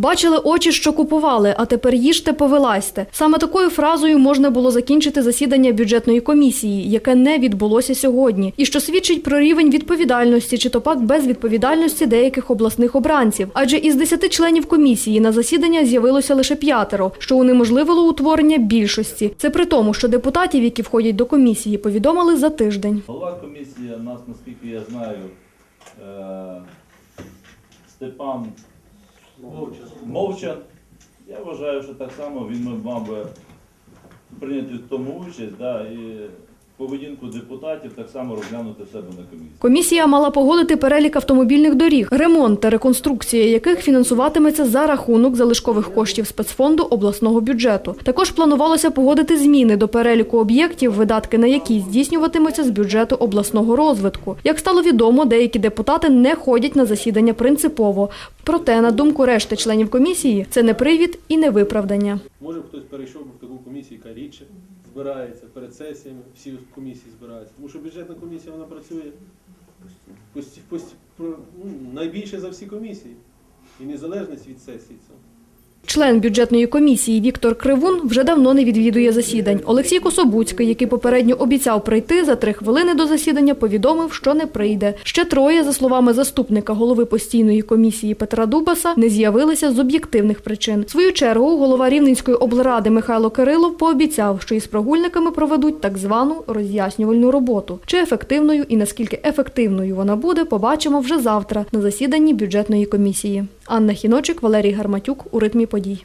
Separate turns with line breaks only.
Бачили очі, що купували, а тепер їжте, повилазьте. Саме такою фразою можна було закінчити засідання бюджетної комісії, яке не відбулося сьогодні, і що свідчить про рівень відповідальності чи то пак безвідповідальності деяких обласних обранців. Адже із десяти членів комісії на засідання з'явилося лише п'ятеро, що унеможливило утворення більшості. Це при тому, що депутатів, які входять до комісії, повідомили за тиждень.
Голова комісії нас, наскільки я знаю, е, Степан Мовчан. Я вважаю, що так само він мав би прийняти в тому участь, да, і поведінку депутатів так само розглянути себе на комісії.
Комісія мала погодити перелік автомобільних доріг, ремонт та реконструкція яких фінансуватиметься за рахунок залишкових коштів спецфонду обласного бюджету. Також планувалося погодити зміни до переліку об'єктів, видатки на які здійснюватимуться з бюджету обласного розвитку. Як стало відомо, деякі депутати не ходять на засідання принципово. Проте, на думку решти членів комісії, це не привід і не виправдання.
Може хтось перейшов би в таку комісію, яка рідше збирається перед сесіями, всі комісії збираються. Тому що бюджетна комісія вона працює пості- пості- про- ну, найбільше за всі комісії. І незалежність від сесії це.
Член бюджетної комісії Віктор Кривун вже давно не відвідує засідань. Олексій Кособуцький, який попередньо обіцяв прийти, за три хвилини до засідання повідомив, що не прийде. Ще троє, за словами заступника голови постійної комісії Петра Дубаса, не з'явилися з об'єктивних причин. В свою чергу голова Рівненської облради Михайло Кирилов пообіцяв, що із прогульниками проведуть так звану роз'яснювальну роботу. Чи ефективною і наскільки ефективною вона буде, побачимо вже завтра на засіданні бюджетної комісії. Анна Хіночик, Валерій Гарматюк у ритмі подій.